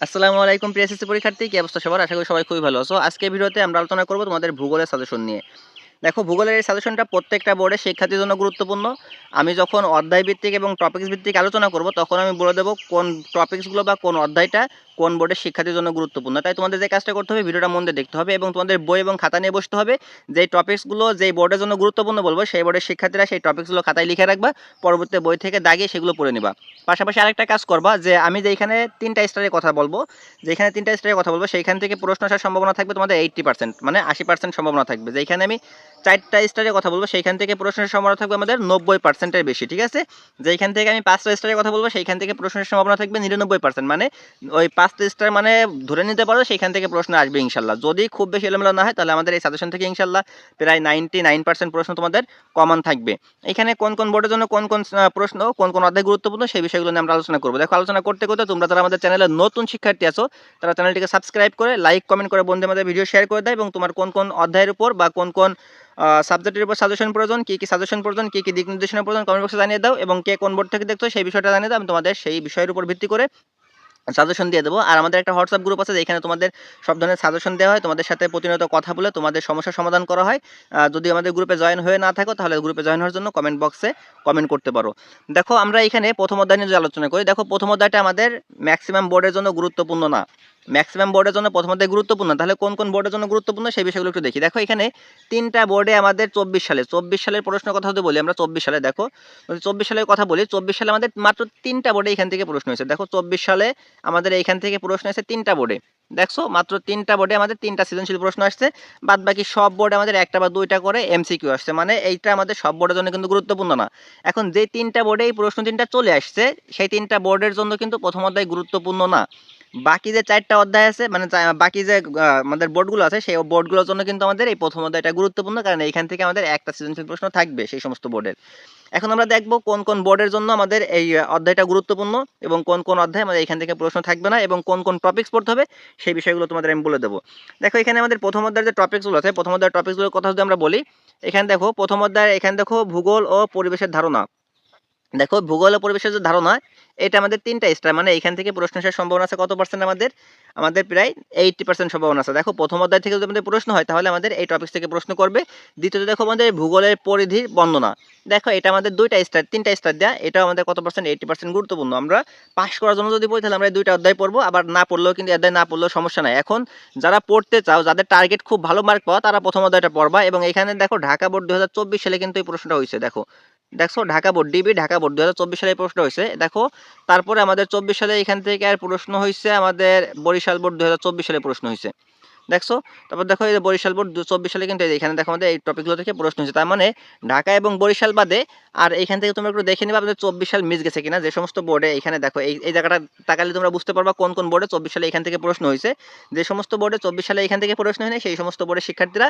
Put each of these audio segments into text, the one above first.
আসসালামু আলাইকুম প্রিয় এসএসসি পরীক্ষার্থী, কি অবস্থা সবার? আশা করি সবাই খুবই ভালো আছো। আজকে ভিডিওতে আমরা আলোচনা করব তোমাদের ভূগোলের সাজেশন নিয়ে। দেখো, ভূগোলের এই সাজেশনটা প্রত্যেকটা বোর্ডে শিক্ষার্থীর জন্য গুরুত্বপূর্ণ। আমি যখন অধ্যায় ভিত্তিক এবং টপিক্স ভিত্তিক আলোচনা করব, তখন আমি বলে দেবো কোন টপিক্সগুলো বা কোন অধ্যায়টা কোন বোর্ডের শিক্ষার্থীর জন্য গুরুত্বপূর্ণ। তাই তোমাদের যে কাজটা করতে হবে, ভিডিওটা মন দিয়ে দেখতে হবে এবং তোমাদের বই এবং খাতা নিয়ে বসতে হবে। যেই টপিক্সগুলো যেই বোর্ডের জন্য গুরুত্বপূর্ণ বলব, সেই বোর্ডের শিক্ষার্থীরা সেই টপিক্সগুলো খাতায় লিখে রাখবা, পরবর্তী বই থেকে দাগিয়ে সেগুলো পড়ে নিবা। পাশাপাশি আরেকটা কাজ করবা যে, আমি যেখানে তিনটা স্টারের কথা বলব, যেখানে তিনটা স্টারের কথা বলব, সেইখান থেকে প্রশ্ন আসার সম্ভাবনা থাকবে তোমাদের এইট্টি পার্সেন্ট মানে আশি পার্সেন্ট সম্ভাবনা থাকবে। যেখানে আমি চারটা স্টারের কথা বলব, সেইখান থেকে প্রশ্নের সম্ভাবনা থাকবে আমাদের নব্বই পার্সেন্টের বেশি, ঠিক আছে? যেখান থেকে আমি পাঁচটা স্টারের কথা বলব, সেইখান থেকে প্রশ্নের সম্ভাবনা থাকবে নিরানব্বই পার্সেন্ট মানে ওই পাঁচটা স্টার মানে ধরে নিতে পারো সেইখান থেকে প্রশ্ন আসবে ইনশাল্লাহ। যদি খুব বেশি এলোমেলো না হয়, তাহলে আমাদের এই সাজেশন থেকে ইনশাল্লাহ প্রায় নাইনটি নাইন পার্সেন্ট প্রশ্ন তোমাদের কমন থাকবে। এখানে কোন কোন বোর্ডের জন্য কোন কোন প্রশ্ন, কোন কোন অধ্যায় গুরুত্বপূর্ণ সেই বিষয়গুলো নিয়ে আমরা আলোচনা করব। দেখো, আলোচনা করতে করতে তোমরা যারা আমাদের চ্যানেলের নতুন শিক্ষার্থী আছো, তারা চ্যানেলটিকে সাবস্ক্রাইব করে লাইক কমেন্ট করে বন্ধু আমাদের ভিডিও শেয়ার করে দেয় এবং তোমার কোন কোন অধ্যায়ের উপর বা কোন কোন সাবজেক্টের উপর সাজেশন প্রয়োজন, কী কী সাজেশন প্রয়োজন, কী কী দিক নির্দেশনা প্রয়োজন কমেন্ট বক্সে জানিয়ে দাও এবং কে কোন বোর্ড থেকে দেখছ সেই বিষয়টা জানিয়ে দাও, আমি তোমাদের সেই বিষয়ের উপর ভিত্তি করে সাজেশন দিয়ে দেবো। আর আমাদের একটা হোয়াটসঅ্যাপ গ্রুপ আছে, যেখানে তোমাদের সব ধরনের সাজেশন দেওয়া হয়। তোমাদের সাথে প্রতিনিয়ত কথা বলে তোমাদের সমস্যার সমাধান করা হয়। যদি আমাদের গ্রুপে জয়েন হয়ে না থাকো, তাহলে গ্রুপে জয়েন হওয়ার জন্য কমেন্ট বক্সে কমেন্ট করতে পারো। দেখো, আমরা এখানে প্রথম অধ্যায় নিয়ে আলোচনা করি, দেখো, প্রথম অধ্যায়টা আমাদের ম্যাক্সিমাম বোর্ডের জন্য গুরুত্বপূর্ণ না। ম্যাক্সিমাম বোর্ডের জন্য প্রথম অধ্যায় গুরুত্বপূর্ণ। তাহলে কোন কোন বোর্ডের জন্য গুরুত্বপূর্ণ সেই বিষয়গুলো একটু দেখি। দেখো, এখানে তিনটা বোর্ডে আমাদের চব্বিশ সালে, চব্বিশ সালের প্রশ্নের কথা যদি বলি আমরা চব্বিশ সালে, দেখো চব্বিশ সালের কথা বলি, চব্বিশ সালে আমাদের মাত্র তিনটা বোর্ডে এখান থেকে প্রশ্ন হয়েছে। দেখো, চব্বিশ সালে আমাদের এইখান থেকে প্রশ্ন এসেছে তিনটা বোর্ডে দেখছ, মাত্র তিনটা বোর্ডে আমাদের তিনটা সৃজনশীল প্রশ্ন আসছে। বাদ বাকি সব বোর্ডে আমাদের একটা বা দুইটা করে এমসিকিউ আসছে। মানে এইটা আমাদের সব বোর্ডের জন্য কিন্তু গুরুত্বপূর্ণ না। এখন যে তিনটা বোর্ডে এই প্রশ্ন তিনটা চলে আসছে, সেই তিনটা বোর্ডের জন্য কিন্তু প্রথম অধ্যায় গুরুত্বপূর্ণ না। বাকি যে চারটা অধ্যায় আছে মানে বাকি যে আমাদের বোর্ডগুলো আছে, সেই বোর্ডগুলোর জন্য কিন্তু আমাদের এই প্রথম অধ্যায়টা গুরুত্বপূর্ণ, কারণ এইখান থেকে আমাদের একটা সৃজনশীল প্রশ্ন থাকবে সেই সমস্ত বোর্ডের এখন আমরা দেখব কোন কোন বোর্ডের জন্য আমাদের এই অধ্যায়টা গুরুত্বপূর্ণ এবং কোন কোন অধ্যায় আমাদের এখান থেকে প্রশ্ন থাকবে না এবং কোন কোন টপিক্স পড়তে হবে, সেই বিষয়গুলো তোমাদের আমি বলে দেবো। দেখো, এখানে আমাদের প্রথম অধ্যায়ের যে টপিক্সগুলো আছে, প্রথম অধ্যায়ের টপিক্সগুলোর কথা যদি আমরা বলি, এখানে দেখো, প্রথম অধ্যায় এখানে দেখো ভূগোল ও পরিবেশের ধারণা। দেখো, ভূগোল ও পরিবেশের যে ধারণা, এটা আমাদের তিনটা স্টার মানে এখান থেকে প্রশ্ন আসার সম্ভাবনা আছে কত পার্সেন্ট আমাদের? আমাদের প্রায় এইটটি পার্সেন্ট সম্ভাবনা আছে। দেখো, প্রথম অধ্যায় থেকে যদি আমাদের প্রশ্ন হয়, তাহলে আমাদের এই টপিক্স থেকে প্রশ্ন করবে। দ্বিতীয়ত দেখো, আমাদের ভূগোলের পরিধির বর্ণনা। দেখো, এটা আমাদের দুইটা স্টার তিনটা স্টার দেওয়া এটা আমাদের কত পার্সেন্ট এইটটি পার্সেন্ট গুরুত্বপূর্ণ। আমরা পাস করার জন্য যদি পড়ি, তাহলে আমরা দুইটা অধ্যায় পড়ব। আবার না পড়লেও কিন্তু অধ্যায় না পড়লেও সমস্যা নাই। এখন যারা পড়তে চাও, যাদের টার্গেট খুব ভালো মার্ক পাওয়া, তারা প্রথম অধ্যায়টা পড়বা। এবং এখানে দেখো, ঢাকা বোর্ড দু হাজার চব্বিশ সালে কিন্তু এই প্রশ্নটা হয়েছে। দেখো দেখছ, Dhaka board, DB, Dhaka board দুই হাজার চব্বিশ সালে প্রশ্ন হয়েছে। দেখো, তারপরে আমাদের চব্বিশ সালে এখান থেকে আর প্রশ্ন হয়েছে আমাদের বরিশাল বোর্ড দুই হাজার চব্বিশ সালে প্রশ্ন হয়েছে দেখছ? তারপর দেখো এই বরিশাল বোর্ড দু চব্বিশ সালে কিন্তু এখানে দেখো আমাদের এই টপিকগুলো থেকে প্রশ্ন হয়েছে। তার মানে ঢাকা এবং বরিশাল বাদে আর এখান থেকে তোমরা একটু দেখে নিবা আমাদের চব্বিশ সাল মিস গেছে কিনা। যে সমস্ত বোর্ডে এখানে দেখো, এই এই জায়গাটা তাকালে তোমরা বুঝতে পারবা কোন কোন বোর্ডে চব্বিশ সালে এখান থেকে প্রশ্ন হয়েছে। যে সমস্ত বোর্ডে চব্বিশ সালে এখান থেকে প্রশ্ন হয়নি, সেই সমস্ত বোর্ডের শিক্ষার্থীরা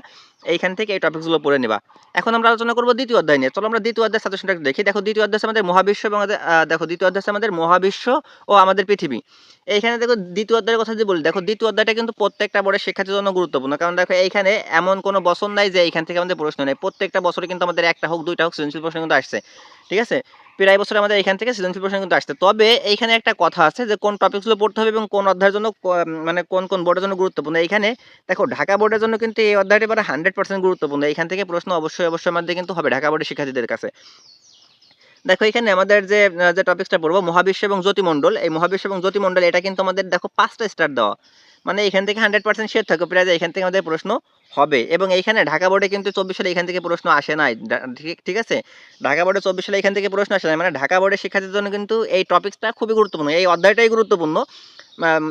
এইখান থেকে এই টপিকসগুলো পড়ে নিবা। এখন আমরা আলোচনা করব দ্বিতীয় অধ্যায় নিয়ে। চলো আমরা দ্বিতীয় অধ্যায় সাজেশনটা দেখি। দেখো, দ্বিতীয় অধ্যায় আমাদের মহাবিশ্ব এবং দেখো, দ্বিতীয় অধ্যায় আমাদের মহাবিশ্ব ও আমাদের পৃথিবী। এইখানে দেখো দ্বিতীয় অধ্যায়ের কথা যদি বলি, দেখো, দ্বিতীয় অধ্যায়টা কিন্তু প্রত্যেকটা বোর্ডের শিক্ষার্থীর জন্য গুরুত্বপূর্ণ। কারণ দেখো, এইখানে এমন কোনো বছর নাই যে এইখান থেকে আমাদের প্রশ্ন নেই প্রত্যেকটা বছরে কিন্তু আমাদের একটা হোক, দুইটা হোক, সৃজনশীল প্রশ্ন কিন্তু আসছে। ঠিক আছে? প্রায় বছর আমাদের এখান থেকে সৃজনশীল প্রশ্ন কিন্তু আসছে। তবে এইখানে একটা কথা আছে যে, কোন টপিকসগুলো পড়তে হবে এবং কোন অধ্যায়ের জন্য মানে কোন কোন বোর্ডের জন্য গুরুত্বপূর্ণ। এইখানে দেখো, ঢাকা বোর্ডের জন্য কিন্তু এই অধ্যায়টি এবার হান্ড্রেড পার্সেন্ট গুরুত্বপূর্ণ। এখান থেকে প্রশ্ন অবশ্যই অবশ্যই আমাদের কিন্তু হবে ঢাকা বোর্ডের শিক্ষার্থীদের কাছে। দেখো, এখানে আমাদের যে যে টপিকসটা পড়ব, মহাবিশ্ব এবং জ্যোতিমণ্ডল। এই মহাবিশ্ব এবং জ্যোতিমণ্ডল এটা কিন্তু আমাদের, দেখো, পাঁচটা স্টার দেওয়া। মানে এখান থেকে হান্ড্রেড পার্সেন্ট শেয়ার থাকবে প্রায় এখান থেকে আমাদের প্রশ্ন হবে। এবং এখানে ঢাকা বোর্ডে কিন্তু চব্বিশ সালে এখান থেকে প্রশ্ন আসে নাই। ঠিক- আছে? ঢাকা বোর্ডে চব্বিশ সালে এখান থেকে প্রশ্ন আসে না মানে ঢাকা বোর্ডের শিক্ষার্থীদের জন্য কিন্তু এই টপিক্সটা খুবই গুরুত্বপূর্ণ। এই অধ্যায়টাই গুরুত্বপূর্ণ।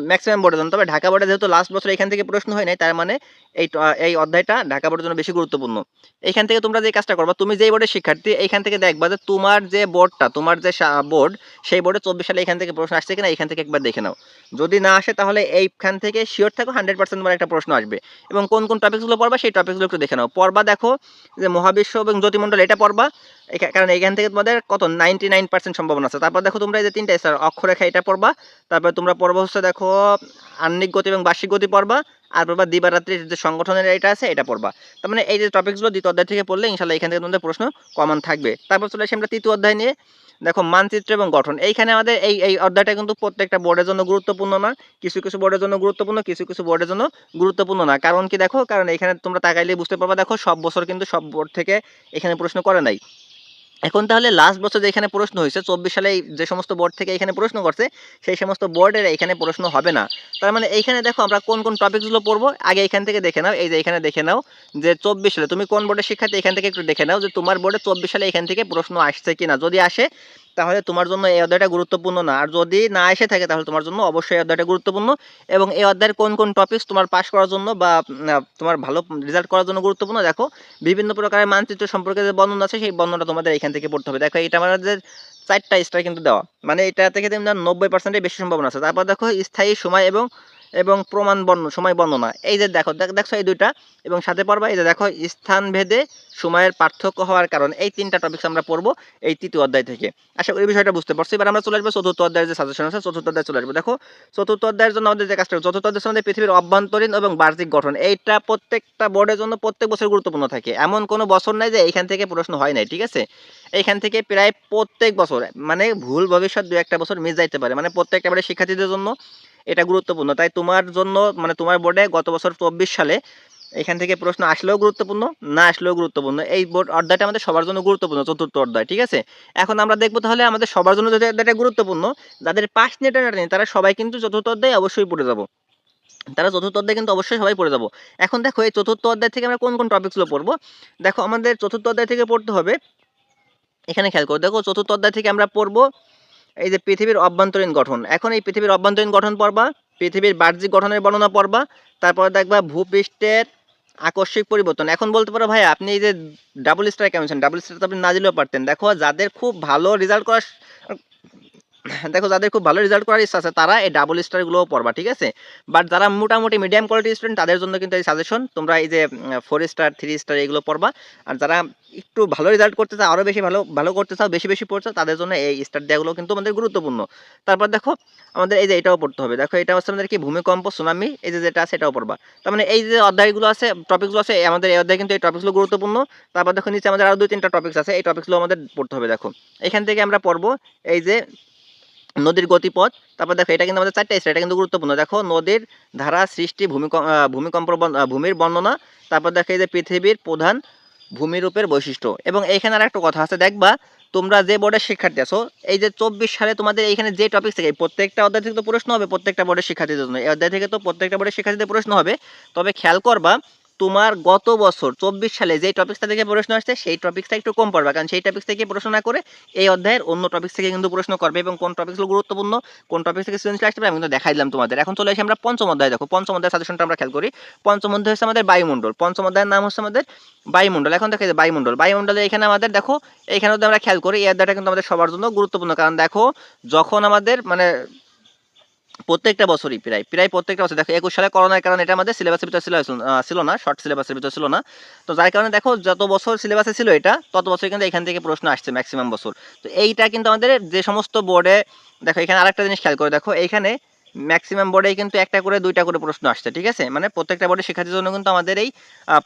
ম্যাক্সিমাম বোর্ডের জন্য। তবে ঢাকা বোর্ডে যেহেতু লাস্ট বছর এখান থেকে প্রশ্ন হয় নাই, তার মানে এই এই অধ্যায়টা ঢাকা বোর্ডের জন্য বেশি গুরুত্বপূর্ণ। এইখান থেকে তোমরা যে কাজটা করবা, তুমি যেই বোর্ডের শিক্ষার্থী, এইখান থেকে দেখবা যে তোমার যে বোর্ডটা তোমার যে বোর্ড সেই বোর্ডে চব্বিশ সালে এখান থেকে প্রশ্ন আসছে কিনা এখান থেকে একবার দেখে নাও। যদি না আসে, তাহলে এইখান থেকে শিওর থাকো হান্ড্রেড পার্সেন্ট তোমার একটা প্রশ্ন আসবে। এবং কোন কোন টপিকসগুলো পড়বা, সেই টপিকসগুলো একটু দেখে নাও। পড়বা দেখো যে মহাবিশ্ব এবং জ্যোতিমণ্ডল, এটা পড়বা। কারণ এখান থেকে তোমাদের কত? নাইনটি নাইন পার্সেন্ট সম্ভাবনা আছে। তারপর দেখো তোমরা এই যে তিনটা, স্যার, অক্ষরেখা এটা পড়বা। তারপর তোমরা পড়বা হচ্ছে দেখো আন্নিক গতি এবং বার্ষিক গতি পড়বা, আর পড়বা দিবারাত্রির যে সংগঠনের এটা আছে, এটা পড়বা। তার মানে এই যে টপিকসগুলো দ্বিতীয় অধ্যায় থেকে পড়লে ইনশাল্লাহ এখান থেকে তোমাদের প্রশ্ন কমন থাকবে। তারপর চলে আসি আমরা তৃতীয় অধ্যায় নিয়ে। দেখো, মানচিত্র এবং গঠন। এইখানে আমাদের এই এই অধ্যায়টা কিন্তু প্রত্যেকটা বোর্ডের জন্য গুরুত্বপূর্ণ না। কিছু কিছু বোর্ডের জন্য গুরুত্বপূর্ণ, কিছু কিছু বোর্ডের জন্য গুরুত্বপূর্ণ না। কারণ কি দেখো? কারণ এখানে তোমরা তাকাইলে বুঝতে পারবা, দেখো, সব বছর কিন্তু সব বোর্ড থেকে এখানে প্রশ্ন করে নাই। এখন তাহলে লাস্ট বছর যে এখানে প্রশ্ন হয়েছে, চব্বিশ সালে যে সমস্ত বোর্ড থেকে এখানে প্রশ্ন করছে, সেই সমস্ত বোর্ডের এখানে প্রশ্ন হবে না। তার মানে এইখানে দেখো আমরা কোন কোন টপিকসগুলো পড়ব, আগে এখান থেকে দেখে নাও, এই যে এখানে দেখে নাও যে চব্বিশ সালে, তুমি কোন বোর্ডের শিক্ষার্থী এখান থেকে একটু দেখে নাও যে তোমার বোর্ডে চব্বিশ সালে এখান থেকে প্রশ্ন আসছে কিনা। যদি আসে তাহলে তোমার জন্য এই অধ্যায়টা গুরুত্বপূর্ণ না। আর যদি না এসে থাকে, তাহলে তোমার জন্য অবশ্যই এই অধ্যায়টা গুরুত্বপূর্ণ এবং এই অধ্যায়ের কোন কোন টপিকস তোমার পাস করার জন্য বা তোমার ভালো রেজাল্ট করার জন্য গুরুত্বপূর্ণ, দেখো, বিভিন্ন প্রকারের মানচিত্র সম্পর্কে যে বর্ণনা আছে, সেই বর্ণনা তোমাদের এখান থেকে পড়তে হবে। দেখো এটা আমাদের চারটা স্টার কিন্তু দেওয়া। মানে এটা থেকে তুমি নব্বই পার্সেন্টের বেশি সম্ভাবনা আছে। তারপর দেখো, স্থায়ী সময় এবং এবং প্রমাণ বর্ণ, সময় বর্ণনা। এই যে দেখো, দেখ- দেখছ এই দুইটা? এবং সাথে পড়বা, এই যে দেখো, স্থান ভেদে সময়ের পার্থক্য হওয়ার কারণ এই তিনটা টপিকস আমরা পড়ব এই তৃতীয় অধ্যায় থেকে। আশা করি বিষয়টা বুঝতে পারছি। এবার আমরা চলে আসব চতুর্থ অধ্যায়ের যে সাজেশন আছে, চতুর্থ অধ্যায় চলে আসব। দেখো, চতুর্থ অধ্যায়ের জন্য আমাদের যে কাজটা, চতুর্থ অধ্যায়ের আমাদের পৃথিবীর অভ্যন্তরীণ এবং বার্ষিক গঠন, এইটা প্রত্যেকটা বোর্ডের জন্য প্রত্যেক বছর গুরুত্বপূর্ণ থাকে। এমন কোনো বছর নাই যে এইখান থেকে প্রশ্ন হয় নাই, ঠিক আছে? এইখান থেকে প্রায় প্রত্যেক বছর মানে ভুল ভবিষ্যৎ দু একটা বছর মিস যাইতে পারে মানে প্রত্যেকটা বারে শিক্ষার্থীদের জন্য এটা গুরুত্বপূর্ণ। তাই তোমার জন্য মানে তোমার বোর্ডে গত বছর চব্বিশ সালে এখান থেকে প্রশ্ন আসলেও গুরুত্বপূর্ণ, না আসলেও গুরুত্বপূর্ণ। এই বোর্ড অধ্যায়টা আমাদের সবার জন্য গুরুত্বপূর্ণ, চতুর্থ অধ্যায়, ঠিক আছে? এখন আমরা দেখব তাহলে আমাদের সবার জন্য যদি অধ্যায়টা গুরুত্বপূর্ণ, যাদের পাস নেটা নেই, তারা সবাই কিন্তু চতুর্থ অধ্যায় অবশ্যই পড়ে যাব। তারা চতুর্থ অধ্যায় কিন্তু অবশ্যই সবাই পড়ে যাব। এখন দেখো, এই চতুর্থ অধ্যায় থেকে আমরা কোন কোন টপিকসগুলো পড়ব? দেখো, আমাদের চতুর্থ অধ্যায় থেকে পড়তে হবে। এখানে খেয়াল করো, দেখো, চতুর্থ অধ্যায় থেকে আমরা পড়ব এই যে পৃথিবীর অভ্যন্তরীণ গঠন। এখন এই পৃথিবীর অভ্যন্তরীণ গঠন পড়বা, পৃথিবীর বাহ্যিক গঠনের বর্ণনা পড়বা, তারপর দেখবা ভূপৃষ্ঠের আকস্মিক পরিবর্তন। এখন বলতে পারো ভাই, আপনি এই যে ডাবল স্টার কেমন ডাবল স্টার তো আপনি না দিলেও পারতেন। দেখো, যাদের খুব ভালো রেজাল্ট করার দেখো, যাদের খুব ভালো রেজাল্ট করার ইচ্ছা আছে, তারা এই ডাবল স্টারগুলোও পড়বা, ঠিক আছে? বাট যারা মোটামুটি মিডিয়াম কোয়ালিটি স্টুডেন্ট তাদের জন্য কিন্তু এই সাজেশন তোমরা এই যে ফোর স্টার থ্রি স্টার এগুলো পড়বা। আর যারা একটু ভালো রেজাল্ট করতে চাও আরও বেশি ভালো ভালো করতে চাও, বেশি বেশি পড়ছো, তাদের জন্য এই স্টার দেওয়াগুলো কিন্তু আমাদের গুরুত্বপূর্ণ। তারপর দেখো, আমাদের এই যে এটাও পড়তে হবে। দেখো, এটা হচ্ছে আমাদের কি, ভূমিকম্প সুনামি এই যে যেটা আছে, এটাও পড়বা। তার মানে এই যে অধ্যায়গুলো আছে টপিকগুলো আছে আমাদের এই অধ্যায় কিন্তু এই টপিকগুলো গুরুত্বপূর্ণ। তারপর দেখো, নিচে আমাদের আরও দুই তিনটা টপিকস আছে, এই টপিকগুলো আমাদের পড়তে হবে, দেখো। এখান থেকে আমরা পড়ব, এই যে নদীর গতিপথ, তারপর দেখো এটা কিন্তু আমাদের চারটা স্টার এটা কিন্তু গুরুত্বপূর্ণ। দেখো নদীর ধারা, সৃষ্টি, ভূমিকম্প ভূমিকম্প ভূমির বর্ণনা, তারপর দেখো এই যে পৃথিবীর প্রধান ভূমিরূপের বৈশিষ্ট্য। এবং এইখানে আর একটা কথা আছে, দেখবা তোমরা যে বোর্ডের শিক্ষার্থী আছো, এই যে চব্বিশ সালে তোমাদের এইখানে যে টপিক থেকে, প্রত্যেকটা অধ্যায় থেকে তো প্রশ্ন হবে প্রত্যেকটা বোর্ডের শিক্ষার্থীদের জন্য। এই অধ্যায় থেকে তো প্রত্যেকটা বোর্ডের শিক্ষার্থীদের প্রশ্ন হবে। তবে খেয়াল করবা তোমার গত বছর চব্বিশ সালে যে টপিকসটা থেকে প্রশ্ন আসছে, সেই টপিকসটা একটু কম পড়বা। কারণ সেই টপিক্স থেকে প্রশ্ন না করে এই অধ্যায়ের অন্য টপিক্স থেকে কিন্তু প্রশ্ন করবে এবং কোন টপিকসগুলো গুরুত্বপূর্ণ, কোন টপিক থেকে সৃজনশীল আসতে পারে আমি কিন্তু দেখাই দিলাম তোমাদের। এখন চলে আসি আমরা পঞ্চম অধ্যায়। দেখো, পঞ্চম অধ্যায় সাজেশনটা আমরা খেয়াল করি। পঞ্চম অধ্যায় হচ্ছে আমাদের বায়ুমণ্ডল। পঞ্চম অধ্যায়ের নাম হচ্ছে আমাদের বায়ুমণ্ডল। এখন দেখো বায়ুমণ্ডল। বায়ুমণ্ডলে এখানে আমাদের দেখো এখানে আমরা খেয়াল করি, এই অধ্যায়টা কিন্তু আমাদের সবার জন্য গুরুত্বপূর্ণ। কারণ দেখো, যখন আমাদের মানে প্রত্যেকটা বছরই প্রায় প্রায় প্রত্যেকটা বছর। দেখো, একুশ সালে করোনার কারণে এটা আমাদের সিলেবাসের ভিতরে ছিল ছিল না শর্ট সিলেবাসের ভিতরে ছিল না। তো যার কারণে দেখো, যত বছর সিলেবাসে ছিল এটা, তত বছর কিন্তু এখান থেকে প্রশ্ন আসছে ম্যাক্সিমাম বছর। তো এইটা কিন্তু আমাদের যে সমস্ত বোর্ডে দেখো, এখানে আরেকটা জিনিস খেয়াল করে দেখো এখানে ম্যাক্সিমাম বোর্ডে কিন্তু একটা করে, দুইটা করে প্রশ্ন আসছে, ঠিক আছে? মানে প্রত্যেকটা বোর্ডে শিক্ষার্থীর জন্য কিন্তু আমাদের এই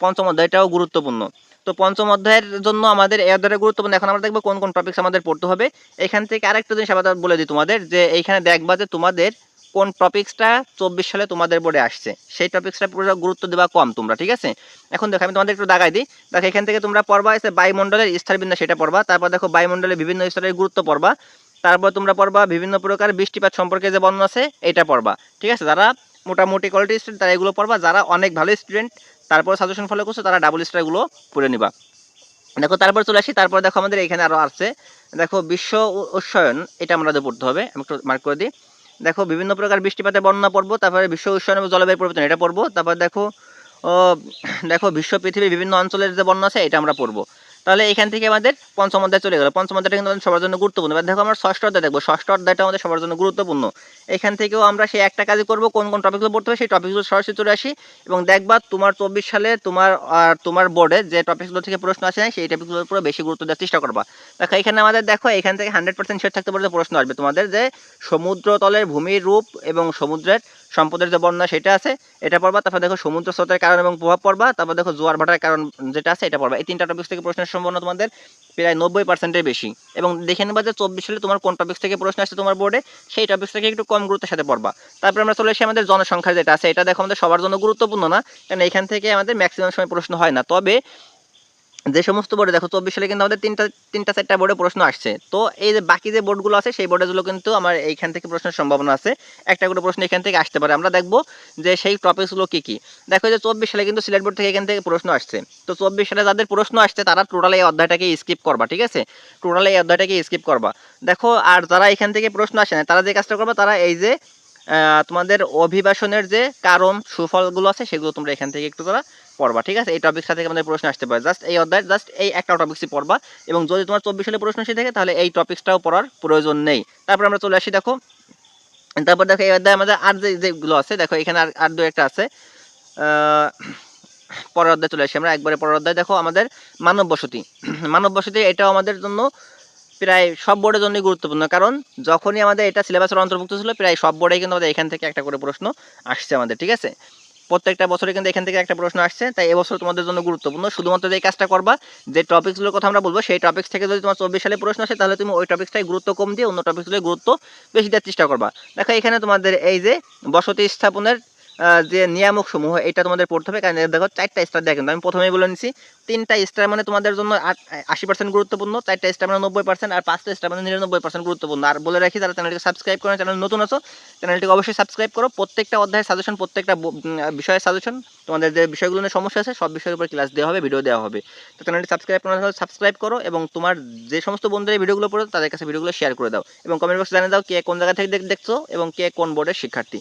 পঞ্চম অধ্যায়টাও গুরুত্বপূর্ণ। তো পঞ্চম অধ্যায়ের জন্য আমাদের এ অধ্যায়টা গুরুত্বপূর্ণ। এখন আমরা দেখব কোন কোন টপিকস আমাদের পড়তে হবে। এখান থেকে আরেকটা জিনিস আবার বলে দিই তোমাদের, যে এইখানে দেখবা যে তোমাদের কোন টপিক্সটা চব্বিশ সালে তোমাদের বোর্ডে আসছে? সেই টপিক্সটা পুরো গুরুত্ব দেওয়া কম তোমরা, ঠিক আছে? এখন দেখো, আমি তোমাদের একটু দাগাই দিই। দেখো, এখান থেকে তোমরা পড়বা, এসে বায়ুমণ্ডলের বিন্যাস সেটা পড়বা, তারপর দেখো বায়ুমণ্ডলের বিভিন্ন স্তরের গুরুত্ব পড়বা, তারপর তোমরা পড়বা বিভিন্ন প্রকার বৃষ্টিপাত সম্পর্কে যে বর্ণনা আছে, এটা পড়বা, ঠিক আছে? যারা মোটামুটি কোয়ালিটি স্টুডেন্ট তারা এগুলো পড়বা, যারা অনেক ভালো স্টুডেন্ট তারপর সাজেশন ফলো করছ, তারা ডাবল স্টারগুলো পড়ে নিবা। দেখো, তারপর চলে আসি, তারপর দেখো আমাদের এখানে আরও আছে দেখো, বিশ্ব উ- উষ্ণায়ন, এটা আমাদের পড়তে হবে, আমি একটু মার্ক করে দিই। দেখো, বিভিন্ন প্রকার বৃষ্টিপাতের বর্ণনা পড়ব, তারপরে বিশ্ব উষ্ণ এবং জলবায়ু পরিবর্তন, এটা পড়ব। তারপর দেখো দেখো, বিশ্ব পৃথিবীর বিভিন্ন অঞ্চলের যে বন্যা আছে, এটা আমরা পড়ব। তাহলে এখান থেকে আমাদের পঞ্চম অধ্যায় চলে গেল। পঞ্চম অধ্যায়টা কিন্তু আমাদের সবার জন্য গুরুত্বপূর্ণ। এবার দেখো আমরা ষষ্ঠ অধ্যায় দেখব। ষষ্ঠ অধ্যায়টা আমাদের সবার জন্য গুরুত্বপূর্ণ। এখান থেকেও আমরা সেই একটা কাজই করব। কোন কোন টপিকগুলো পড়তে হবে সেই টপিকগুলো সরাসরি চলে আসি এবং দেখবা তোমার চব্বিশ সালে তোমার আর তোমার বোর্ডে যে টপিকগুলো থেকে প্রশ্ন আসে সেই টপিকগুলোর উপরে বেশি গুরুত্ব দেওয়ার চেষ্টা করবা। দেখো, এখানে আমাদের দেখো, এখান থেকে হান্ড্রেড পার্সেন্ট শিওর থাকতে পারে প্রশ্ন আসবে। তোমাদের যে সমুদ্র তলের ভূমির রূপ এবং সমুদ্রের সম্পদের যে বন্যা সেটা আছে, এটা পড়বা। তারপর দেখো সমুদ্র স্রোতের কারণ এবং প্রভাব পড়বা। তারপর দেখো জোয়ার ভাটার কারণ যেটা আছে, এটা পড়বা। এই তিনটা টপিক থেকে প্রশ্নের সম্ভাবনা তোমাদের প্রায় নব্বই পার্সেন্টের বেশি। এবং দেখে নেবা যে চব্বিশ সালে তোমার কোন টপিক থেকে প্রশ্ন আসছে তোমার বোর্ডে সেই টপিক থেকে একটু কম গুরুত্বের সাথে পড়বা। তারপর আমরা চলে আসি আমাদের জনসংখ্যা যেটা আছে, এটা দেখো আমাদের সবার জন্য গুরুত্বপূর্ণ না, কারণ এখান থেকে আমাদের ম্যাক্সিমাম সময় প্রশ্ন হয় না। তবে যে সমস্ত বোর্ডে দেখো চব্বিশ সালে কিন্তু আমাদের তিনটা তিনটা, চারটা বোর্ডে প্রশ্ন আসছে। তো এই যে বাকি যে বোর্ডগুলো আছে, সেই বোর্ডগুলো কিন্তু আমার এইখান থেকে প্রশ্নের সম্ভাবনা আছে। একটা করে প্রশ্ন এখান থেকে আসতে পারে। আমরা দেখব যে সেই টপিকসগুলো কী কী। দেখো যে চব্বিশ সালে কিন্তু সিলেট বোর্ড থেকে এখান থেকে প্রশ্ন আসছে। তো চব্বিশ সালে যাদের প্রশ্ন আসছে, তারা টোটাল এই অধ্যায়টাকে স্কিপ করবা, ঠিক আছে? টোটাল এই অধ্যায়টাকে স্কিপ করবা। দেখো, আর যারা এখান থেকে প্রশ্ন আসে না তারা যে কাজটা করবা, তারা এই যে তোমাদের অভিবাসনের যে কারণ, সুফলগুলো আছে, সেগুলো তোমরা এখান থেকে একটু তারা পড়বা, ঠিক আছে? এই টপিকটা থেকে আমাদের প্রশ্ন আসতে পারে। জাস্ট এই অধ্যায় জাস্ট এই একটা টপিক্সই পড়বা। এবং যদি তোমার চব্বিশ সালে প্রশ্ন এসে থাকে, তাহলে এই টপিক্সটাও পড়ার প্রয়োজন নেই। তারপর আমরা চলে আসি, দেখো। তারপর দেখো, এই অধ্যায় আমাদের আর যেগুলো আছে, দেখো, এখানে আর আর দু একটা আছে। পরের অধ্যায় চলে আসি আমরা। একবারে পরের অধ্যায়, দেখো, আমাদের মানব বসতি মানব বসতি এটাও আমাদের জন্য প্রায় সব বোর্ডের জন্যই গুরুত্বপূর্ণ। কারণ যখনই আমাদের এটা সিলেবাসের অন্তর্ভুক্ত ছিল, প্রায় সব বোর্ডে কিন্তু আমাদের এখান থেকে একটা করে প্রশ্ন আসছে আমাদের, ঠিক আছে? প্রত্যেকটা বছরে কিন্তু এখান থেকে একটা প্রশ্ন আসছে, তাই এবছর তোমাদের জন্য গুরুত্বপূর্ণ। শুধুমাত্র যে কাজটা করবা, যে টপিকসগুলোর কথা আমরা বলব, সেই টপিক্স থেকে যদি তোমার চব্বিশ সালে প্রশ্ন আসে, তাহলে তুমি ওই টপিক্সটাই গুরুত্ব কম দিয়ে অন্য টপিক্সগুলোয় গুরুত্ব বেশি দেওয়ার চেষ্টা করবা। দেখো, এখানে তোমাদের এই যে বসতি স্থাপনের যে নিয়ামক সমূহ এটা তোমাদের পড়তে হবে। কারণ দেখো, চারটা স্টার দেওয়া কিন্তু। আমি প্রথমেই বলে নিছি, তিনটা স্টার মানে তোমাদের জন্য আশি পার্সেন্ট গুরুত্বপূর্ণ, চারটা স্টার মানে নব্বই পার্সেন্ট আর পাঁচটা স্টার মানে নিরানব্বই পার্সেন্ট গুরুত্বপূর্ণ। আর বলে রাখি, যারা চ্যানেলটিকে সাবস্ক্রাইব করেন চ্যানেল নতুন আছো চ্যানেলটিকে অবশ্যই সাবস্ক্রাইব করো। প্রত্যেকটা অধ্যায়ের সাজেশন প্রত্যেকটা বিষয়ের সাজেশন তোমাদের যে বিষয়গুলো নিয়ে সমস্যা আছে, সব বিষয়ের উপর ক্লাস দেওয়া হবে ভিডিও দেওয়া হবে। তো চ্যানেলটি সাবস্ক্রাইব হলে সাবস্ক্রাইব করো এবং তোমার যে সমস্ত বন্ধুরা এই ভিডিওগুলো পড়ো, তাদের কাছে ভিডিওগুলো শেয়ার করে দাও। এবং কমেন্ট বক্সে জানিয়ে দাও কে কোন জায়গা থেকে দেখছ এবং কে কোন বোর্ডের শিক্ষার্থী।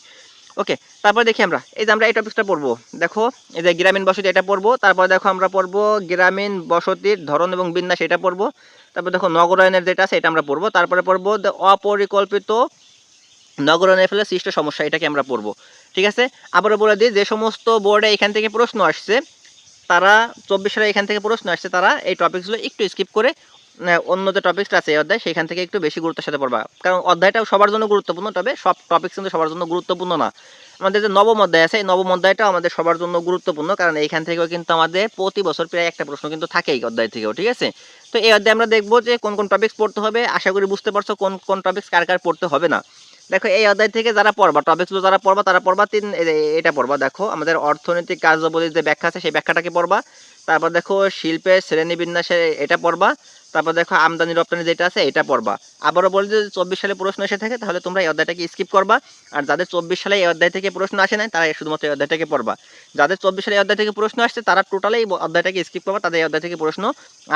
ওকে, তারপর দেখি আমরা। এই যে আমরা এই টপিকসটা পড়ব। দেখো, এই যে গ্রামীণ বসতি এটা পড়ব, তারপর দেখো আমরা পড়ব গ্রামীণ বসতির ধরন এবং বিন্যাস এটা পড়ব। তারপর দেখো নগরায়নের যেটা আছে এটা আমরা পড়ব। তারপরে পড়ব অপরিকল্পিত নগরায়নের ফলে সৃষ্ট সমস্যা এটাকে আমরা পড়ব। ঠিক আছে? আবারও বলে দিই, যে সমস্ত বোর্ডে এখান থেকে প্রশ্ন আসছে, তারা, চব্বিশ সালে এখান থেকে প্রশ্ন আসছে, তারা এই টপিকসগুলো একটু স্কিপ করে অন্য যে টপিকসটা আছে এই অধ্যায়, সেখান থেকে একটু বেশি গুরুত্বের সাথে পড়বা। কারণ অধ্যায়টাও সবার জন্য গুরুত্বপূর্ণ, তবে সব টপিকস কিন্তু সবার জন্য গুরুত্বপূর্ণ না। আমাদের যে নবম অধ্যায় আছে, এই নবম অধ্যায়টাও আমাদের সবার জন্য গুরুত্বপূর্ণ, কারণ এইখান থেকেও কিন্তু আমাদের প্রতি বছর প্রায় একটা প্রশ্ন কিন্তু থাকে এই অধ্যায় থেকেও, ঠিক আছে? তো এই অধ্যায়ে আমরা দেখব যে কোন কোন টপিকস পড়তে হবে। আশা করি বুঝতে পারছ কোন কোন টপিকস কার কার পড়তে হবে না। দেখো, এই অধ্যায় থেকে যারা পড়বা টপিকসগুলো যারা পড়বা, তারা পড়বা তিন এটা পড়বা, দেখো, আমাদের অর্থনৈতিক কার্যাবলীর যে ব্যাখ্যা আছে, সেই ব্যাখ্যাটাকে পড়বা? তারপর দেখো, শিল্পের শ্রেণীবিন্যাসের এটা পড়বা। তারপর দেখো আমদানি রপ্তানি যেটা আছে, এটা পড়বা। আবারও বলি যদি চব্বিশ সালে প্রশ্ন এসে থাকে, তাহলে তোমরা এই অধ্যায়টাকে স্কিপ করবা। আর যাদের চব্বিশ সালে এই অধ্যায় থেকে প্রশ্ন আসে নাই, তারা শুধুমাত্র এই অধ্যায়টাকে পড়বা। যাদের চব্বিশ সালে এই অধ্যায় থেকে প্রশ্ন আসছে, তারা টোটালি এই অধ্যায়টাকে স্কিপ করবা, তাদের এই অধ্যায় থেকে প্রশ্ন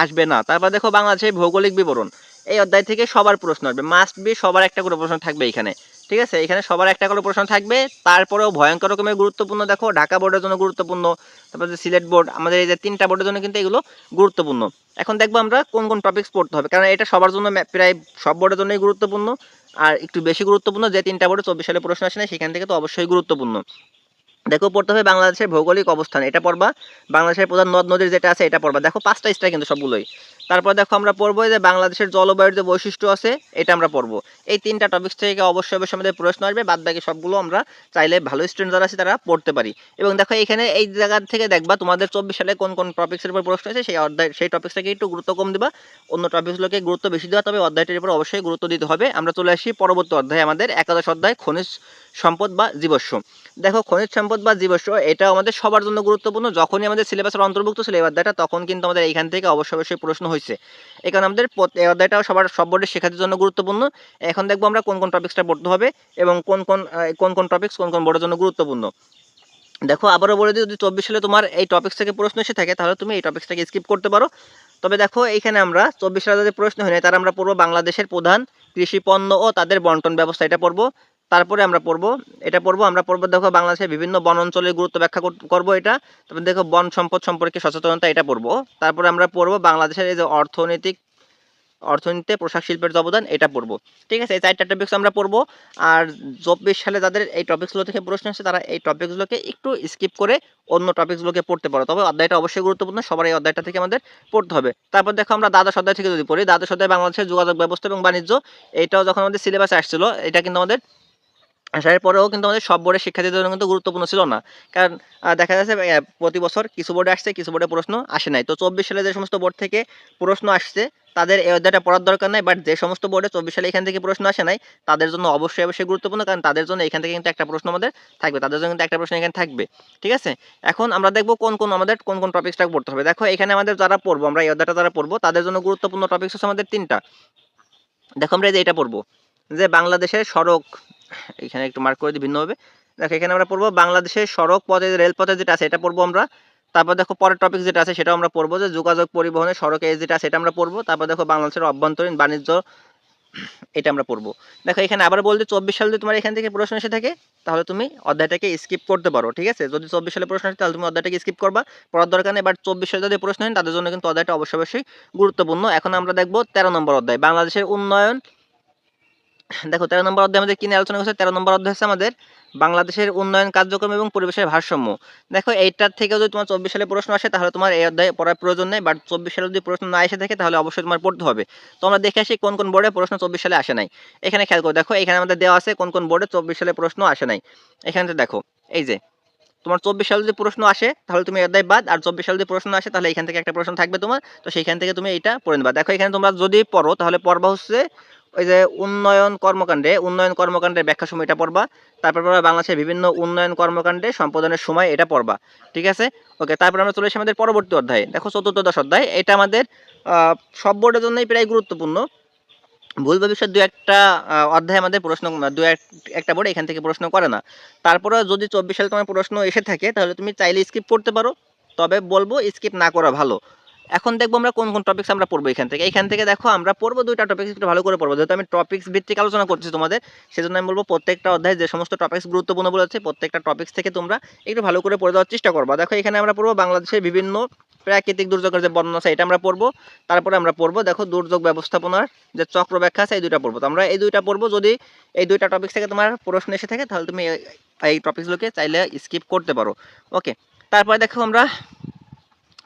আসবে না। তারপর দেখো বাংলাদেশের ভৌগোলিক বিবরণ। এই অধ্যায় থেকে সবার প্রশ্ন আসবে মাস্ট বি সবার একটা করে প্রশ্ন থাকবে এখানে। ঠিক আছে? এখানে সবার একটা করে প্রশ্ন থাকবে। তারপরেও ভয়ঙ্কর রকমের গুরুত্বপূর্ণ দেখো, ঢাকা বোর্ডের জন্য গুরুত্বপূর্ণ, তারপর যে সিলেট বোর্ড, আমাদের এই যে তিনটা বোর্ডের জন্য কিন্তু এগুলো গুরুত্বপূর্ণ। এখন দেখব আমরা কোন কোন টপিক্স পড়তে হবে, কারণ এটা সবার জন্য প্রায় সব বোর্ডের জন্যই গুরুত্বপূর্ণ। আর একটু বেশি গুরুত্বপূর্ণ যে তিনটা বোর্ডে চব্বিশ সালে প্রশ্ন আসে না, সেখান থেকে তো অবশ্যই গুরুত্বপূর্ণ। দেখো, পড়তে হবে বাংলাদেশের ভৌগোলিক অবস্থান। এটা পড়বা। বাংলাদেশের প্রধান নদ নদীর যেটা আছে, এটা পড়বা। দেখো, পাঁচটা স্টার কিন্তু সবগুলোই। তারপর দেখো, আমরা পড়ব যে বাংলাদেশের জলবায়ুর যে বৈশিষ্ট্য আছে, এটা আমরা পড়ব। এই তিনটা টপিক্স থেকে অবশ্যই অবশ্যই আমাদের প্রশ্ন আসবে। বাদ বাকি সবগুলো আমরা চাইলে ভালো স্টুডেন্ট যারা আছে, তারা পড়তে পারি। এবং দেখো এখানে এই জায়গা থেকে দেখবা, তোমাদের চব্বিশ সালে কোন কোন টপিক্সের উপর প্রশ্ন আছে, সেই অধ্যায়, সেই টপিক্সটাকে একটু গুরুত্ব কম দিবা। অন্য টপিকসগুলোকে গুরুত্ব বেশি দেওয়া তবে অধ্যায়টির উপর অবশ্যই গুরুত্ব দিতে হবে। আমরা চলে আসি পরবর্তী অধ্যায় আমাদের একাদশ অধ্যায়, খনিজ সম্পদ বা জীবস্ব দেখো, খনিজ সম্পদ বা জীবস্ব এটা আমাদের সবার জন্য গুরুত্বপূর্ণ। যখনই আমাদের সিলেবাসের অন্তর্ভুক্ত ছিল, এই অধ্যায়টা, তখন কিন্তু আমাদের এইখান থেকে অবশ্যই অবশ্যই প্রশ্ন হয়েছে। কারণে আমাদের এই অধ্যায়টাও সবার, সব বোর্ডের শেখার জন্য গুরুত্বপূর্ণ। এখন দেখব আমরা কোন কোন টপিক্সটা পড়তে হবে এবং কোন কোন কোন কোন টপিক্স কোন কোন বোর্ডের জন্য গুরুত্বপূর্ণ। দেখো, আবারও বলে দিই, যদি চব্বিশ সালে তোমার এই টপিক্স থেকে প্রশ্ন এসে থাকে, তাহলে তুমি এই টপিক্সটাকে স্কিপ করতে পারো। তবে দেখো, এইখানে আমরা চব্বিশ সালে যাদের প্রশ্ন হয় না তারা আমরা পড়ব বাংলাদেশের প্রধান কৃষি পণ্য ও তাদের বন্টন ব্যবস্থা, এটা পড়ব। তারপরে আমরা পড়ব, এটা পড়ব, আমরা পড়ব দেখো বাংলাদেশের বিভিন্ন বন অঞ্চলের গুরুত্ব ব্যাখ্যা কর- করব এটা, তারপর দেখো বন সম্পদ সম্পর্কে সচেতনতা এটা পড়ব, তারপরে আমরা পড়ব বাংলাদেশের এই যে অর্থনৈতিক, অর্থনীতিতে পোশাক শিল্পের অবদান এটা পড়ব, ঠিক আছে? এই চারটা টপিক্স আমরা পড়ব, আর চব্বিশ সালে যাদের এই টপিক্সগুলো থেকে প্রশ্ন আসছে তারা এই টপিক্সগুলোকে একটু স্কিপ করে অন্য টপিক্সগুলোকে পড়তে পারো, তবে অধ্যায়টা অবশ্যই গুরুত্বপূর্ণ সবার এই অধ্যায়টা থেকে আমাদের পড়তে হবে। তারপর দেখো আমরা দ্বাদশ অধ্যায় থেকে যদি পড়ি, দ্বাদশ অধ্যায় বাংলাদেশের যোগাযোগ ব্যবস্থা এবং বাণিজ্য, এটাও যখন আমাদের সিলেবাসে আসছিল, এটা কিন্তু আমাদের আসার পরেও কিন্তু আমাদের সব বোর্ডের শিক্ষার্থীদের জন্য কিন্তু গুরুত্বপূর্ণ ছিল না। কারণ দেখা যাচ্ছে প্রতি বছর কিছু বোর্ডে আসছে, কিছু বোর্ডে প্রশ্ন আসে নাই। তো চব্বিশ সালে যে সমস্ত বোর্ড থেকে প্রশ্ন আসছে, তাদের এই অধ্যায়টা পড়ার দরকার নাই। বাট যে সমস্ত বোর্ডে চব্বিশ সালে এখান থেকে প্রশ্ন আসে নাই, তাদের জন্য অবশ্যই অবশ্যই গুরুত্বপূর্ণ। কারণ, তাদের জন্য এখান থেকে কিন্তু একটা প্রশ্ন আমাদের থাকবে। তাদের জন্য কিন্তু একটা প্রশ্ন এখানে থাকবে। ঠিক আছে? এখন আমরা দেখব কোন কোন আমাদের, কোন কোন টপিক্সটা পড়তে হবে। দেখো, এখানে আমাদের যারা পড়ব, আমরা এই অধ্যায়টা যারা পড়ব, তাদের জন্য গুরুত্বপূর্ণ টপিক্স হচ্ছে আমাদের তিনটা। দেখো, আমরা এই যে এটা পড়ব। যে বাংলাদেশের সড়ক, এখানে একটু মার্ক করে দিই ভিন্নভাবে দেখো, এখানে আমরা পড়ব বাংলাদেশের সড়ক পথে রেলপথে যেটা আছে, এটা পড়ব আমরা। তারপর দেখো, পরের টপিক যেটা আছে, সেটাও আমরা পড়ব যে, যোগাযোগ পরিবহনের সড়কে যেটা আছে সেটা আমরা পড়ব। তারপর দেখো, বাংলাদেশের অভ্যন্তরীণ বাণিজ্য, এটা আমরা পড়ব। দেখো, এখানে আবার বলতে চব্বিশ সালে যদি তোমার এখান থেকে প্রশ্ন এসে থাকে, তাহলে তুমি অধ্যায়টাকে স্কিপ করতে পারো, ঠিক আছে? যদি চব্বিশ সালে প্রশ্ন আসে, তাহলে তুমি অধ্যায়টাকে স্কিপ করবা। পড়ার দরকার নেই বাট চব্বিশ সালে যদি প্রশ্ন হয় তাদের জন্য কিন্তু অধ্যায়টা অবশ্যই অবশ্যই গুরুত্বপূর্ণ। এখন আমরা দেখব তেরো নম্বর অধ্যায়, বাংলাদেশের উন্নয়ন দেখো, তেরো নম্বর অধ্যায় আমাদের কি নিয়ে আলোচনা করছে? তেরো নম্বর অধ্যায় হচ্ছে আমাদের বাংলাদেশের উন্নয়ন কার্যক্রম এবং পরিবেশের ভারসাম্য। দেখো, এইটার থেকেও যদি তোমার চব্বিশ সালে প্রশ্ন আসে, তাহলে তোমার এই অধ্যায় পড়ার প্রয়োজন নেই বাট চব্বিশ সালে যদি প্রশ্ন না এসে থাকে, তাহলে অবশ্যই তোমার পড়তে হবে। তো আমরা দেখে আসি কোন কোন বোর্ডে প্রশ্ন চব্বিশ সালে আসে নাই। এখানে খেয়াল করে, দেখো, এখানে আমাদের দেওয়া আছে কোন কোন বোর্ডে চব্বিশ সালে প্রশ্ন আসে নাই। এখানে দেখো, এই যে, তোমার চব্বিশ সালে যদি প্রশ্ন আসে, তাহলে তুমি অধ্যায় বাদ, আর চব্বিশ সালে যদি প্রশ্ন আসে, তাহলে এখান থেকে একটা প্রশ্ন থাকবে তোমার। তো সেইখান থেকে তুমি এটা পড়ে নেবা। দেখো, এখানে তোমরা যদি পড়ো, তাহলে পড়বা হচ্ছে ওই যে উন্নয়ন কর্মকাণ্ডে, উন্নয়ন কর্মকাণ্ডের ব্যাখ্যা সময় এটা পড়বা। তারপর পড়বা বাংলাদেশের বিভিন্ন উন্নয়ন কর্মকাণ্ডে সম্পাদনের সময় এটা পড়বা, ঠিক আছে? ওকে, তারপর আমরা চলে আসি আমাদের পরবর্তী অধ্যায়। দেখো চতুর্থ দশ অধ্যায়, এটা আমাদের সব বোর্ডের জন্যই প্রায় গুরুত্বপূর্ণ। ভুল ভবিষ্যৎ দু একটা অধ্যায় আমাদের প্রশ্ন, দু এক, একটা বোর্ড এখান থেকে প্রশ্ন করে না। তারপরে যদি চব্বিশ সালে তোমার প্রশ্ন এসে থাকে, তাহলে তুমি চাইলে স্কিপ করতে পারো। তবে বলব স্কিপ না করা ভালো। এখন দেখব আমরা কোন কোন টপিক্স আমরা পড়ব এখান থেকে। এখান থেকে দেখো, আমরা পড়ব দুইটা টপিক্স একটু ভালো করে পড়ব। যেহেতু আমি টপিক্স ভিত্তিক আলোচনা করছি তোমাদের, সেজন্য আমি বলব প্রত্যেকটা অধ্যায় যে সমস্ত টপিক্স গুরুত্বপূর্ণ বলেছে প্রত্যেকটা টপিক্স থেকে তোমরা একটু ভালো করে পড়ে দেওয়ার চেষ্টা করবা। দেখো, এখানে আমরা পড়ব বাংলাদেশের বিভিন্ন প্রাকৃতিক দুর্যোগের যে বর্ণনা আছে, এটা আমরা পড়ব। তারপরে আমরা পড়ব, দেখো, দুর্যোগ ব্যবস্থাপনার যে চক্র ব্যাখ্যা আছে, এই দুইটা পড়ব। তো আমরা এই দুইটা পড়ব, যদি এই দুইটা টপিক্স থেকে তোমার প্রশ্ন এসে থাকে, তাহলে তুমি এই- টপিকসগুলোকে চাইলে স্কিপ করতে পারো। ওকে তারপরে দেখো আমরা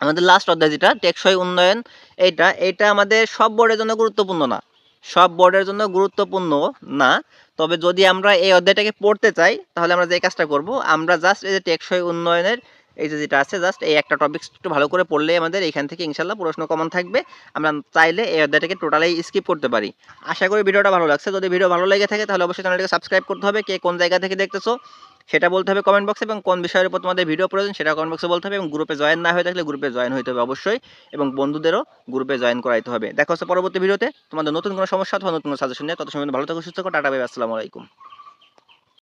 আমাদের লাস্ট অধ্যায় যেটা, টেকসই উন্নয়ন, এইটা এটা আমাদের সব বোর্ডের জন্য গুরুত্বপূর্ণ না। সব বোর্ডের জন্য গুরুত্বপূর্ণ না। তবে যদি আমরা এই অধ্যায়টাকে পড়তে চাই, তাহলে আমরা যে কাজটা করব, আমরা জাস্ট এই যে টেকসই উন্নয়নের এই যে যেটা আছে জাস্ট এই একটা টপিক্স একটু ভালো করে পড়লে আমাদের এখান থেকে ইনশাল্লাহ প্রশ্ন কমন থাকবে। আমরা চাইলে এই অধ্যায়টাকে টোটালি স্কিপ করতে পারি। আশা করি ভিডিওটা ভালো লাগছে। যদি ভিডিও ভালো লেগে থাকে, তাহলে অবশ্যই চ্যানেলটাকে সাবস্ক্রাইব করতে হবে। কে কোন জায়গা থেকে দেখতেছো, সেটা বলতে হবে কমেন্ট বক্সে এবং কোন বিষয়ের উপর তোমাদের ভিডিও প্রয়োজন, সেটা কমেন্ট বক্সে বলতে হবে এবং গ্রুপে জয়েন না হয়ে থাকলে গ্রুপে জয়েন হতে হবে অবশ্যই এবং বন্ধুদেরও গ্রুপে জয়েন করাইতে হবে। দেখা পরবর্তী ভিডিওতে তোমাদের নতুন কোনো সমস্যা অথবা নতুন কোনো সাজেশন নিয়ে। তত সময় ভালো থাকো, সুস্থ থাকো। টাটা বাই আসসালামু আলাইকুম।